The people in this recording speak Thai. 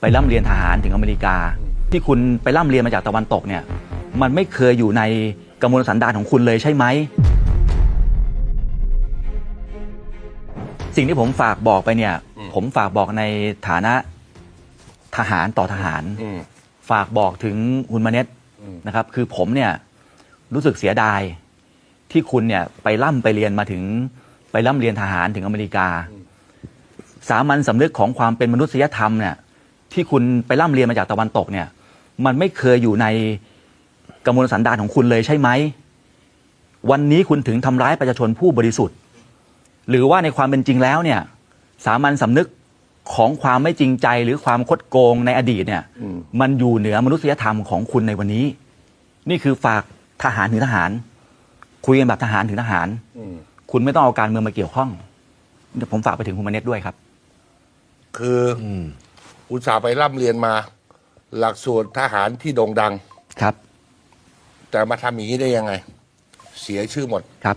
ไปร่ำเรียนทหารถึงอเมริกา ที่คุณไปร่ำเรียนมาจากตะวันตกเนี่ย มันไม่เคยอยู่ในกระมวลสันดานของคุณเลยใช่ไหม สิ่งที่ผมฝากบอกไปเนี่ยผมฝากบอกในฐานะทหารต่อทหาร อืม ฝากบอกถึงคุณมาเน็ตอืม นะครับ คือผมเนี่ยรู้สึกเสียดายที่คุณเนี่ยไปร่ำไปเรียนมาถึงไปร่ำเรียนทหารถึงอเมริกา สามัญสำนึกของความเป็นมนุษยธรรมเนี่ย ที่คุณไปร่ำเรียนมาจากตะวันตกเนี่ย มันไม่เคยอยู่ในกระมวลสันดานของคุณเลยใช่ไหม วันนี้คุณถึงทำร้ายประชาชนผู้บริสุทธิ์ หรือว่าในความเป็นจริงแล้วเนี่ย สามัญสำนึกของความไม่จริงใจหรือความคดโกงในอดีตเนี่ยอืมมันอยู่เหนือมนุษยธรรมของคุณในวันนี้ นี่คือฝากทหารถึงทหาร คุยกันแบบทหารถึงทหารอืมคุณไม่ต้องเอาการเมืองมาเกี่ยวข้องเดี๋ยวผมฝากไปถึงคุณมาเน็ตด้วยครับ คืออ อุตส่าห์ไปร่ำเรียนมา หลักสูตรทหารที่โด่งดัง ครับ แต่มาทำอย่างนี้ได้ยังไง เสียชื่อหมด ครับ